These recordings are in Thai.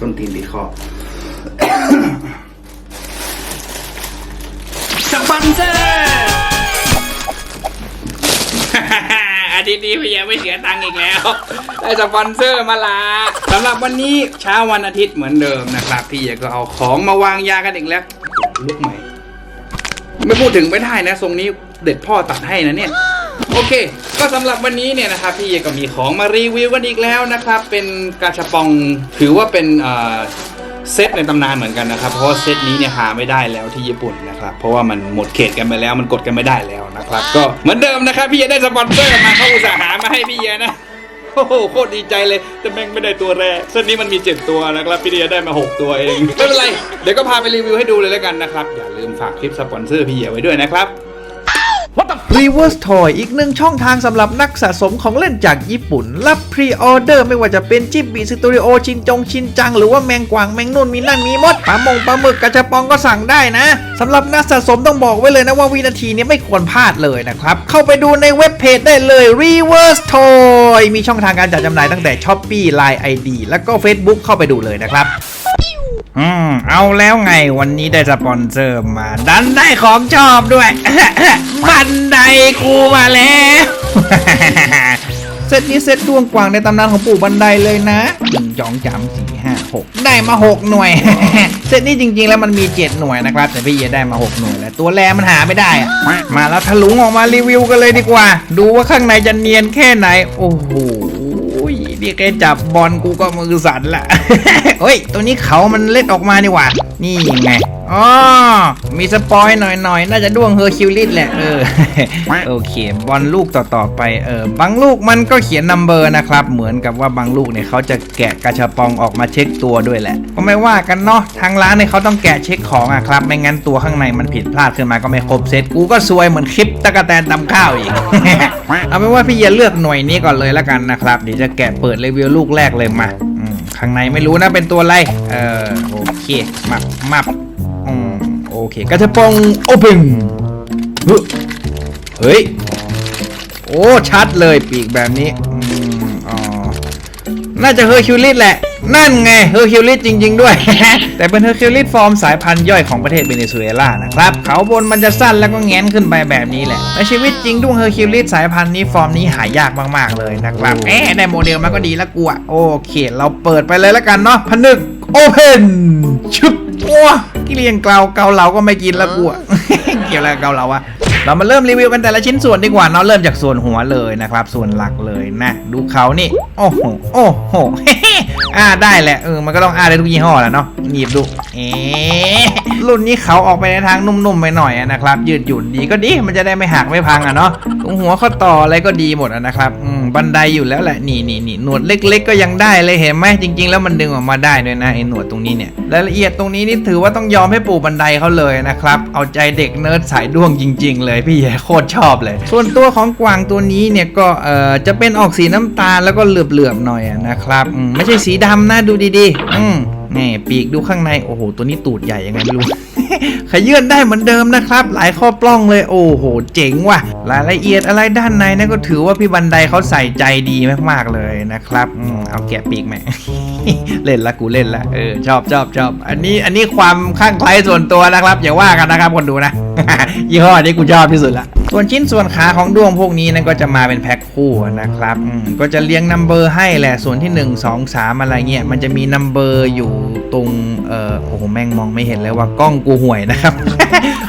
ส้นตีนตีคอสปอนเซอร์อาทิตย์นี้พี่ยังไม่เสียตังค์อีกแล้ว ได้สปอนเซอร์มาละสำหรับวันนี้เช้าวันอาทิตย์เหมือนเดิมนะครับ พี่ก็เอาของมาวางยากันอีกแล้วลุกใหม่ ไม่พูดถึงไม่ได้นะทรงนี้เด็ดพ่อตัดให้นะเนี่ย อเค ก็สำหรับวันนี้เนี่ยนะครับพี่ก็มีของมารีวิวกันอีกแล้วนะครับเป็นกาชาปองถือว่าเป็นเอ่อเซตในตำนานเหมือนกันนะครับ เพราะว่าเซตนี้เนี่ยหาไม่ได้แล้วที่ญี่ปุ่นนะครับ เพราะว่ามันหมดเขตกันไปแล้วมันกดกันไม่ได้แล้วนะครับ ก็เหมือนเดิมนะครับ พี่เยได้สปอนเซอร์มาเขาอุตส่าห์หามาให้พี่เยนะโอ้โหโคตรดีใจเลยแต่แม่งไม่ได้ตัวแรกเส้นนี้มันมี 7 ตัวนะครับพี่เดียได้มา 6 ตัวเอง ไม่เป็นไร เดี๋ยวก็พาไปรีวิวให้ดูเลยแล้วกันนะครับ อย่าลืมฝากคลิปสปอนเซอร์พี่เหียไว้ด้วยนะครับ Reverse Toy อีกหนึ่งช่องทางสำหรับนักสะสมของเล่นจากญี่ปุ่น รับพรีออเดอร์ไม่ว่าจะเป็นจิบบิสตูดิโอชินจงชินจัง หรือว่าแมงกวางแมงนุ่นมีนั่นมีมดปลาหมงปลาหมึกกระจะปองก็สั่งได้นะสำหรับนักสะสมต้องบอกไว้เลยนะว่าวินาทีนี้ไม่ควรพลาดเลยนะครับ เข้าไปดูในเว็บเพจได้เลย Reverse Toy มีช่องทางการจัดจำหน่ายตั้งแต่ Shopee Line ID แล้วก็ Facebook เข้าไปดูเลยนะครับ อืมเอาแล้วไงวันนี้ได้สปอนเซอร์มา ดันได้ของชอบด้วย บันไดกูมาแล้วเซตนี้เซตดวงกว่างในตำนานของปู่บันไดเลยนะหนึ่งสองสามสี่ห้าหกได้มาหกหน่วย เซตนี้จริงๆแล้วมันมีเจ็ดหน่วยนะครับ แต่พี่เยได้มาหกหน่วยแล้วตัวแรมันหาไม่ได้อะมาแล้วทะลุงออกมารีวิวกันเลยดีกว่า ดูว่าข้างในจะเนียนแค่ไหน โอ้โห นี่แค่จับบอลกูก็มือสั่นละ เฮ้ย ตัวนี้เขามันเล็ดออกมานี่หว่า นี่ไงอ๋อมีสปอยหน่อยๆ น่าจะด้วงเฮอร์คิวลิสแหละ เออ โอเค บอลลูกต่อๆไป เออ บางลูกมันก็เขียนนัมเบอร์นะครับ เหมือนกับว่าบางลูกเนี่ยเขาจะแกะกระชับปองออกมาเช็คตัวด้วยแหละ ก็ไม่ว่ากันเนาะ ทางร้านเนี่ยเขาต้องแกะเช็คของอะครับ ไม่งั้นตัวข้างในมันผิดพลาดขึ้นมาก็ไม่ครบเซต กูก็ซวยเหมือนคลิปตะกะแตนตำข้าวอีก เอาเป็นว่าพี่เยนเลือกหน่วยนี้ก่อนเลยแล้วกันนะครับ เดี๋ยวจะแกะเปิดรีวิวลูกแรกเลยมาอืม ข้างในไม่รู้นะเป็นตัวอะไร เออโอเค มับมับอืมโอเคกระชับปองโอเพนเฮ้ย โอ้ ชัดเลยปีกแบบนี้ อืม อ๋อ น่าจะเฮอร์คิวลิสแหละ นั่นไงเฮอร์คิวลิสจริง ๆ ด้วย แต่เป็นเฮอร์คิวลิสฟอร์มสายพันธุ์ย่อยของประเทศเวเนซุเอลานะครับ เขาบนมันจะสั้นแล้วก็แง้นขึ้นไปแบบนี้แหละในชีวิตจริงด้วงเฮอร์คิวลิสสายพันธุ์นี้ฟอร์มนี้หายากมากๆเลยนะครับเอ๊ะได้โมเดลมาก็ดีแล้วกูอะโอเค เราเปิดไปเลยแล้วกันเนาะผนึกโอเพนชึบว้ากิเลียงเกลาเกาเหลาก็ไม่กินแล้วกูอะเกี่ยวอะไรกับเกาเหลาวะ เรามาเริ่มรีวิวกันแต่ละชิ้นส่วนดีกว่าเนาะเริ่มจากส่วนหัวเลยนะครับ ส่วนหลักเลยนะ ดูเขานี่ โอ้โหโอ้โหอ่าได้แหละเออมันก็ต้องอ่าได้ทุกยี่ห้อแหละเนาะหยิบดูเอ๊ รุ่นนี้เขาออกไปในทางนุ่มๆไปหน่อยนะครับ ยืดหยุ่นดีก็ดีมันจะได้ไม่หักไม่พังอะเนาะตรงหัวข้อต่ออะไรก็ดีหมดนะครับบันไดอยู่แล้วแหละนี่นี่นี่หนวดเล็ก ๆ ก็ยังได้เลยเห็นไหมจริง ๆ แล้วมันดึงออกมาได้ด้วยนะไอ้หนวดตรงนี้เนี่ยรายละเอียดตรงนี้นี่ถือว่าต้องยอมให้ปู่บันไดเขาเลยนะครับเอาใจเด็กเนิร์ดสายด้วงจริง ๆ เลยพี่แย่โคตรชอบเลย ส่วนตัวของกวางตัวนี้เนี่ยก็เอ่อจะเป็นออกสีน้ำตาลแล้วก็เหลือบๆหน่อยนะครับไม่ใช่สีดำนะดูดีๆ อืม นี่ปีกดูข้างในโอ้โหตัวนี้ตูดใหญ่ยังไงไม่รู้ขยื่นได้เหมือนเดิมนะครับ หลายข้อปล้องเลยโอ้โห เจ๋งว่ะ รายละเอียดอะไรด้านในนะก็ถือว่าพี่บันไดเขาใส่ใจดีมากๆเลยนะครับอเอาแกะปีกไหมเล่นละกูเล่นละเออชอบชอบชอบอันนี้อันนี้ความข้างไคล้ส่วนตัวนะครับ อย่าว่ากันนะครับคนดูนะยี่ห้อนี้กูชอบที่สุดละ ส่วนชิ้นส่วนขาของด้วงพวกนี้นั่นก็จะมาเป็นแพ็คคู่นะครับก็จะเลี้ยงนัมเบอร์ให้แหละส่วนที่ 1 2 3 อะไรเงี้ยมันจะมีนัมเบอร์อยู่ตรงเออโอ้โหแม่งมองไม่เห็นเลยว่ากล้องกูห่วยนะครับ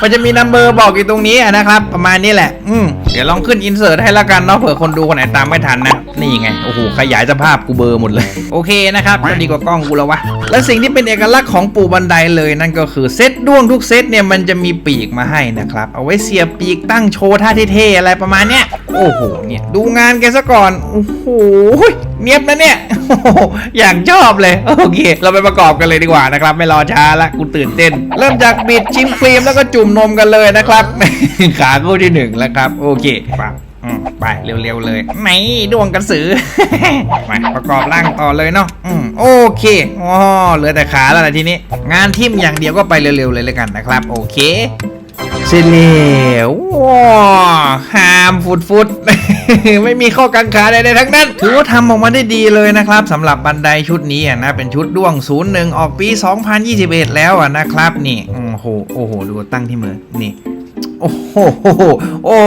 มันจะมีนัมเบอร์บอกอยู่ตรงนี้นะครับ ประมาณนี้แหละ อืมเดี๋ยวลองขึ้นอินเสิร์ตให้ละกันเนาะเผื่อคนดูคนไหนตามไม่ทันนะนี่ไงโอ้โหขยายสภาพกูเบอร์หมดเลย โอเคนะครับก็ดีกว่ากล้องกูแล้ววะและสิ่งที่เป็นเอกลักษณ์ของปู่บันไดเลยนั่นก็คือเซตด้วงทุกเซตเนี่ยมันจะมีปีกมาให้นะครับเอาไว้เสียบปีกตั้งโชวท่าเท่ๆอะไรประมาณเนี้ยโอ้โหเนี่ยดูงานแกซะก่อนโอ้โหเนียบนะเนี่ยอย่างชอบเลยโอเค เราไปประกอบกันเลยดีกว่านะครับ ไม่รอช้าละกูตื่นเต้น เริ่มจากบิดชิ้นฟิล์มแล้วก็จุ่มนมกันเลยนะครับขาคู่ที่หนึ่งแล้วครับ โอเคไปอืมไปเร็วๆเลยไหนดวงกระสือมาประกอบร่างต่อเลยเนาะโอเคอ๋อเหลือแต่ขาแล้วล่ะทีนี้ งานทิมอย่างเดียวก็ไปเร็วๆเลยแล้วกันนะครับ โอเค เสร็จแล้วว้าหามฟุดฟุดไม่มีข้อกังขาใดๆทั้งนั้น ถือว่าทำออกมาได้ดีเลยนะครับสำหรับบันไดชุดนี้นะเป็นชุดด้วง 01 ออกปี 2021 แล้วนะครับนี่โอ้โหโอ้โหดูตั้งที่มือนี่ โอ้โหโอ้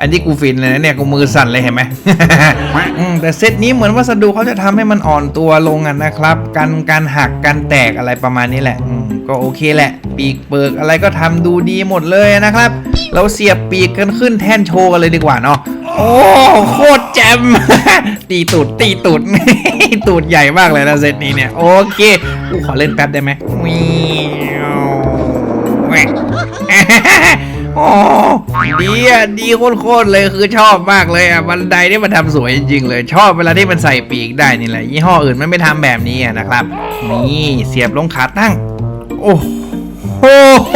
อันนี้กูฟินเลยนะเนี่ย กูมือสั่นเลยเห็นไหม แต่เซตนี้เหมือนวัสดุเขาจะทำให้มันอ่อนตัวลงอะนะครับ กันการหักกันแตกอะไรประมาณนี้แหละ ก็โอเคแหละ ปีกเปิกอะไรก็ทำดูดีหมดเลยนะครับ เราเสียบปีกกันขึ้นแท่นโชว์กันเลยดีกว่าเนาะ โอ้โคตรแจ่มตีตูดตีตูดตูดใหญ่มากเลยนะเซตนี้เนี่ย โอเค กูขอเล่นแป๊บได้ไหมวิว โอ้ดีอะดีโคตรๆเลยคือชอบมากเลยอะบันไดนี่มันทำสวยจริงๆเลย ชอบเวลาที่มันใส่ปีกได้นี่แหละยี่ห้ออื่นมันไม่ทำแบบนี้อะนะครับ นี่เสียบลงขาตั้ง โอ้โห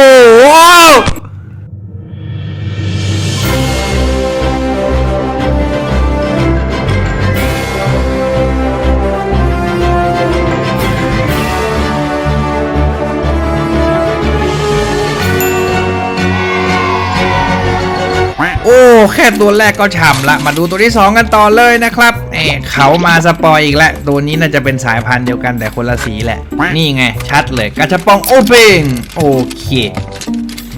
ค่ตัวแรกก็ฉ่ำละ มาดูตัวที่ 2 กันต่อเลยนะครับเอ๋เขามาสปอยอีกแล้ว ตัวนี้น่าจะเป็นสายพันธุ์เดียวกันแต่คนละสีแหละ นี่ไง ชัดเลยกระชับปองโอเพนโอเค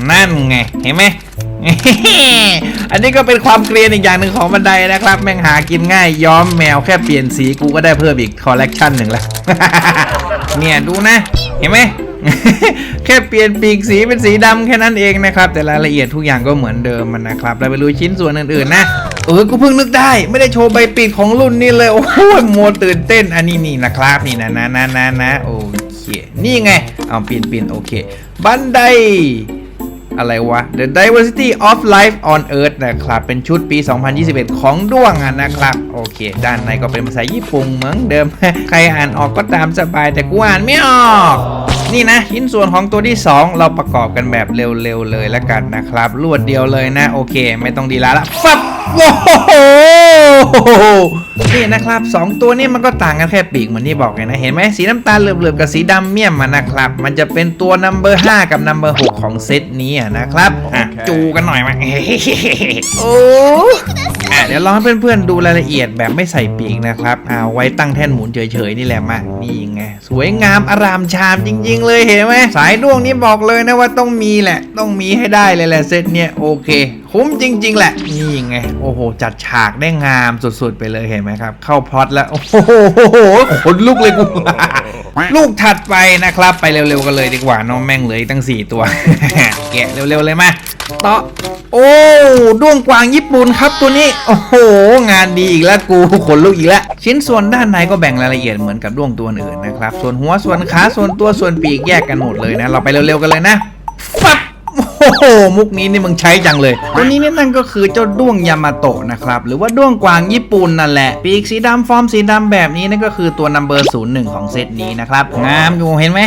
นั่นไง เห็นไหมอันนี้ก็เป็นความเกรียนอีกอย่างหนึ่งของบันไดนะครับ แม่งหากินง่ายย้อมแมวแค่เปลี่ยนสีกูก็ได้เพิ่มอีกคอลเลกชันหนึ่งละเนี่ยดูนะ เห็นไหม แค่เปลี่ยนปีกสีเป็นสีดำแค่นั้นเองนะครับ แต่รายละเอียดทุกอย่างก็เหมือนเดิมมันนะครับ เราไปดูชิ้นส่วนอื่นๆนะเออกูเพิ่งนึกได้ ไม่ได้โชว์ใบปีกของรุ่นนี้เลยโอ้โหโมตื่นเต้นอันนี้นี่นะครับนี่นะนะนะนะนะโอเคนี่ไงเอาปีนปีนโอเค บันไดอะไรวะ The Diversity of Life on Earth นะครับ เป็นชุดปี 2021 ของด้วงอะนะครับ โอเค ด้านในก็เป็นภาษาญี่ปุ่นเหมือนเดิม ใครอ่านออกก็ตามสบายแต่กูอ่านไม่ออก นี่นะชิ้นส่วนของตัวที่ 2 เราประกอบกันแบบเร็วๆเลยแล้วกันนะครับ รวดเดียวเลยนะ โอเค ไม่ต้องดีลาละฟับโอ้โหนี่นะครับ 2 ตัวนี้มันก็ต่างกันแค่ปีกเหมือนที่บอกไงนะ เห็นไหมสีน้ำตาลเหลือบๆกับสีดำเมี่ยมมันนะครับ มันจะเป็นตัวนัมเบอร์5กับนัมเบอร์6ของเซตนี้อะนะครับอะจูกันหน่อยมาโอ้ อะเดี๋ยวลองให้เพื่อนๆดูรายละเอียดแบบไม่ใส่ปีกนะครับเอาไว้ตั้งแท่นหมุนเฉยๆนี่แหละมานี่ไงสวยงามอารามชามจริง ๆ เลยเห็นไหมสายดวงนี้บอกเลยนะว่าต้องมีแหละ ต้องมีให้ได้เลยแหละเซตเนี่ยโอเค คุ้มจริง ๆ แหละ นี่ไง โอ้โห จัดฉากได้งามสุด ๆ ไปเลยเห็นไหมครับ เข้าพล็อตแล้ว โอ้โหขนลุกเลยกู ลูกถัดไปนะครับ ไปเร็ว ๆ กันเลยดีกว่า น้องแม่งเหลยตั้ง 4 ตัว แกะเร็ว ๆ เลยมาต่อโอ้ด้วงกวางญี่ปุ่นครับตัวนี้ โอ้โห งานดีอีกแล้วกูขนลุกอีกแล้ว ชิ้นส่วนด้านในก็แบ่งรายละเอียดเหมือนกับด้วงตัวอื่นนะครับ ส่วนหัวส่วนขาส่วนตัวส่วนปีกแยกกันหมดเลยนะ เราไปเร็วๆกันเลยนะฟับ โอ้โห มุกนี้นี่มึงใช้จังเลยตัวนี้นี่นั่นก็คือเจ้าด้วงยามาโตะนะครับ หรือว่าด้วงกวางญี่ปุ่นนั่นแหละ ปีกสีดำฟอร์มสีดำแบบนี้นั่นก็คือตัวนัมเบอร์ศูนย์หนึ่งของเซตนี้นะครับ งามอยู่เห็นไหม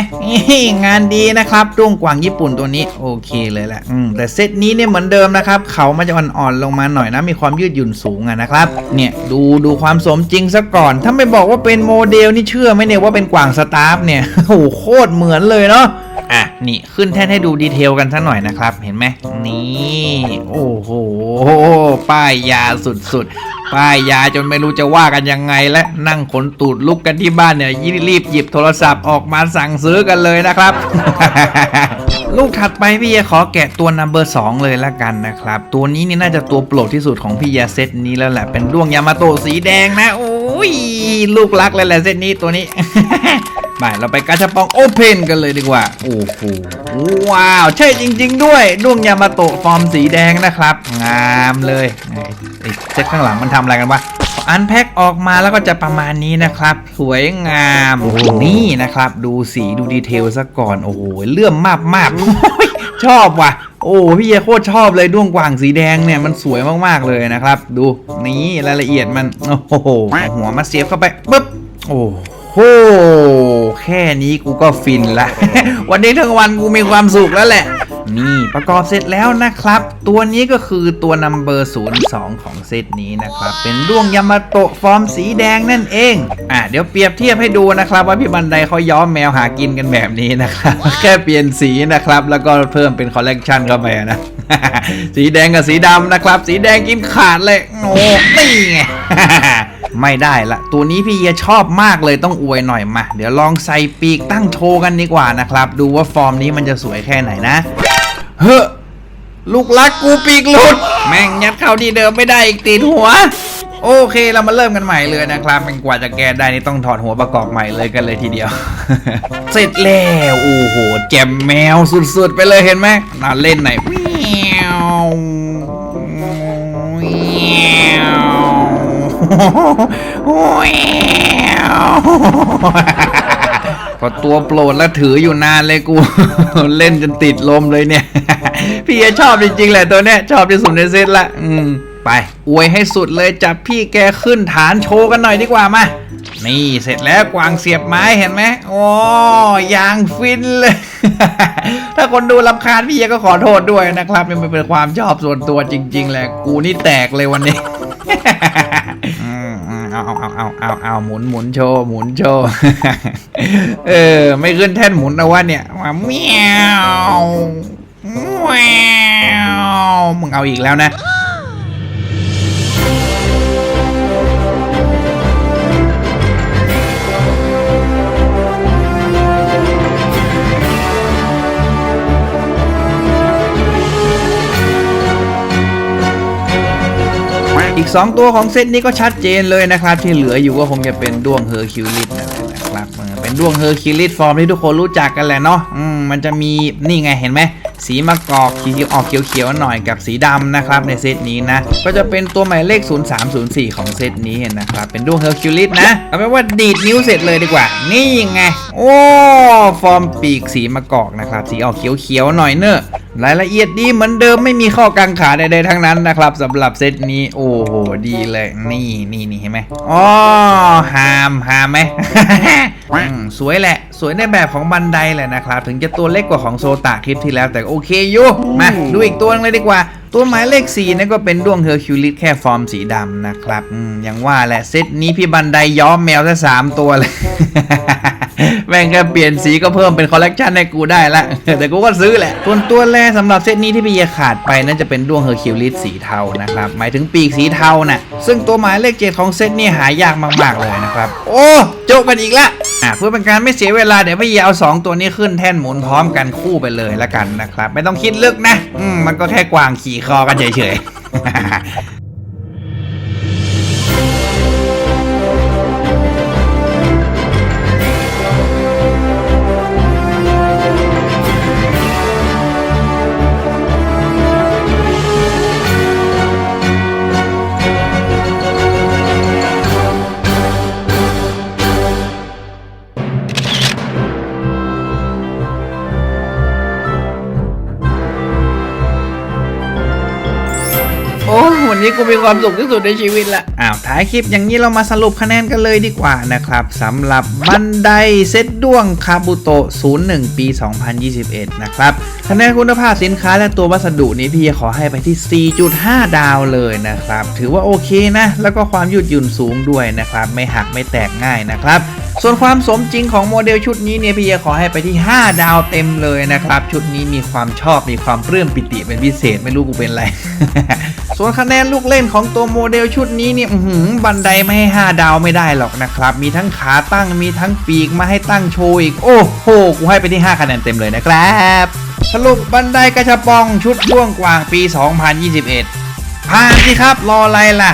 งานดีนะครับ ด้วงกวางญี่ปุ่นตัวนี้โอเคเลยแหละอืมแต่เซตนี้เนี่ยเหมือนเดิมนะครับ เขามันจะอ่อนๆลงมาหน่อยนะ มีความยืดหยุ่นสูงอะนะครับ เนี่ยดูดูความสมจริงซะก่อน ถ้าไม่บอกว่าเป็นโมเดลนี่เชื่อไหมเนี่ยว่าเป็นกวางสตาร์ฟเนี่ย โอ้โหโคตรเหมือนเลยเนาะ นี่ขึ้นแท่นให้ดูดีเทลกันสักหน่อยนะครับ เห็นไหมนี่ โอ้โห ป้ายยาสุดๆ ป้ายยาจนไม่รู้จะว่ากันยังไง และนั่งขนตูดลุกกันที่บ้านเนี่ยยิ่รีบหยิบโทรศัพท์ออกมาสั่งซื้อกันเลยนะครับ ลูกถัดไปพี่ยาขอแกะตัวนัมเบอร์สองเลยละกันนะครับ ตัวนี้นี่น่าจะตัวโปรดที่สุดของพี่ยาเซตนี้แล้วแหละเป็นด้วงยามาโตะสีแดงนะโอ้ยลูกรักเลยแหละเซตนี้ตัวนี้ ไปเราไปกาชาปองโอเพนกันเลยดีกว่า โอ้โหว้าว ใช่จริง ๆ ด้วยด้วงยามาโตะฟอร์มสีแดงนะครับ งามเลยไอ้เซ็ตข้างหลังมันทำอะไรกันวะอันแพ็คออกมาแล้วก็จะประมาณนี้นะครับ สวยงามโอ้โหนี่นะครับ ดูสีดูดีเทลซะก่อน โอ้โหเลื่อมมากมากชอบว่ะ โอ้พี่เยโคตรชอบเลยด้วงกวางสีแดงเนี่ยมันสวยมากๆเลยนะครับ ดูนี่รายละเอียดมัน โอ้โหหัวมาเสียบเข้าไปปึ๊บโอ้ โห แค่นี้กูก็ฟินละ วันนี้ทั้งวันกูมีความสุขแล้วแหละ นี่ประกอบเสร็จแล้วนะครับ ตัวนี้ก็คือตัวนัมเบอร์02 ของเซตนี้นะครับ เป็นด้วงยามาโตะฟอร์มสีแดงนั่นเอง อะเดี๋ยวเปรียบเทียบให้ดูนะครับ ว่าพี่บันไดเขาย้อมแมวหากินกันแบบนี้นะครับ แค่เปลี่ยนสีนะครับ แล้วก็เพิ่มเป็นคอลเลกชันเข้าไปนะ สีแดงกับสีดำนะครับ สีแดงกินขาดเลยโอ้นี่ไง ไม่ได้ละตัวนี้พี่เยียชอบมากเลยต้องอวยหน่อยมา เดี๋ยวลองใส่ปีกตั้งโชว์กันดีกว่านะครับ ดูว่าฟอร์มนี้มันจะสวยแค่ไหนนะ เฮ้อลูกรักกูปีกหลุด แม่งยัดเข้าที่เดิมไม่ได้อีกติดหัว โอเคเรามาเริ่มกันใหม่เลยนะครับเป็นกว่าจะแก้ได้นี่ต้องถอดหัวประกอบใหม่เลยกันเลยทีเดียว เสร็จแล้วโอ้โหแจมแมวสุดๆ ไปเลยเห็นไหมน่าเล่นไหนอยแมวแมว พอตัวโปรดแล้วถืออยู่นานเลยกู เล่นจนติดลมเลยเนี่ย พี่ชอบจริงๆแหละตัวเนี้ย ชอบที่สุดในเซตละ อืม ไปอวยให้สุดเลยจับพี่แกขึ้นฐานโชว์กันหน่อยดีกว่ามานี่เสร็จแล้วกวางเสียบไม้เห็นไหมโอ้ยางฟินเลย ถ้าคนดูรำคาญพี่ก็ขอโทษด้วยนะครับ มันเป็นความชอบส่วนตัวจริง ๆ แหละ กูนี่แตกเลยวันนี้ เอาเอาเอาเอาเอาเอาหมุนหมุนโชว์หมุนโชว์เออ ไม่ขึ้นแท่นหมุนนะวะเนี่ยมาเมียวแมวมึงเอาอีกแล้วนะ 2 ตัวของเซตนี้ก็ชัดเจนเลยนะครับ ที่เหลืออยู่ก็คงจะเป็นด้วงเฮอร์คิวลิสนะครับเป็นด้วงเฮอร์คิวลิสฟอร์มที่ทุกคนรู้จักกันแหละเนาะมมันจะมีนี่ไงเห็นไหมสีมะกอกเขียวออกเขียวๆหน่อยกับสีดำนะครับในเซตนี้นะ ก็จะเป็นตัวหมายเลข 0304 ของเซตนี้นะครับ เป็นด้วงเฮอร์คิวลิสนะเอาเป็นว่าดีดนิ้วเสร็จเลยดีกว่า นี่ไง โอ้ ฟอร์มปีกสีมะกอกนะครับ สีออกเขียวๆหน่อยเนอะ รายละเอียดดีเหมือนเดิมไม่มีข้อกังขาใดๆทั้งนั้นนะครับสำหรับเซตนี้โอ้โหดีเลยนี่นี่นี่เห็นไหมอ๋อหามหามไหม อืมสวยแหละ สวยในแบบของบันไดแหละนะครับ ถึงจะตัวเล็กกว่าของโซตาคลิปที่แล้วแต่โอเคอยู่มา ดูอีกตัวหนึงเลยดีกว่า ตัวหมายเลข4นั่นก็เป็นดวงเฮอร์คิวลิสแค่ฟอร์มสีดำนะครับอืมอย่างว่าแหละเซตนี้พี่บันไดย้อมแมวซะสามตัวเลยแม่งแค่เปลี่ยนสีก็เพิ่มเป็นคอลเลกชันให้กูได้ละ แต่กูก็ซื้อแหละส่วนตัวแรกสำหรับเซตนี้ที่พี่เยขาดไปนั่นจะเป็นดวงเฮอร์คิวลิสสีเทานะครับ หมายถึงปีกสีเทาน่ะ ซึ่งตัวหมายเลขเจ็ดของเซตนี้หายากมากๆเลยนะครับ โอ้โจกกันอีกละอะเพื่อเป็นการไม่เสียเวลาเดี๋ยวพี่เยเอาสองตัวนี้ขึ้นแท่นหมุนพร้อมกันคู่ไปเลยละกันนะครับ ไม่ต้องคิดลึกนะ อืมมันก็แค่กวางขี่คอกันเฉยๆ นนี้กูมีความสุขที่สุดในชีวิตละอ้าวท้ายคลิปอย่างนี้เรามาสรุปคะแนนกันเลยดีกว่านะครับสำหรับบันไดเซตด้วงคาบุโตะ01 ปี 2021 นะครับ คะแนนคุณภาพสินค้าและตัววัสดุนี้พี่ขอให้ไปที่ 4.5 ดาวเลยนะครับ ถือว่าโอเคนะ แล้วก็ความยืดหยุ่นสูงด้วยนะครับ ไม่หักไม่แตกง่ายนะครับ ส่วนความสมจริงของโมเดลชุดนี้เนี่ยพี่ขอให้ไปที่ 5 ดาวเต็มเลยนะครับ ชุดนี้มีความชอบมีความปลื้มปิติเป็นพิเศษไม่รู้กูเป็นอะไร ส่วนคะแนนลูกเล่นของตัวโมเดลชุดนี้เนี่ยบันไดไม่ให้ 5 ดาวไม่ได้หรอกนะครับ มีทั้งขาตั้งมีทั้งปีกมาให้ตั้งโชว์อีก โอ้โหกูให้ไปที่ 5 คะแนนเต็มเลยนะครับ สรุปบันไดกระชับปองชุดด้วงกวางปี 2021 ผ่านสิครับรออะไรล่ะ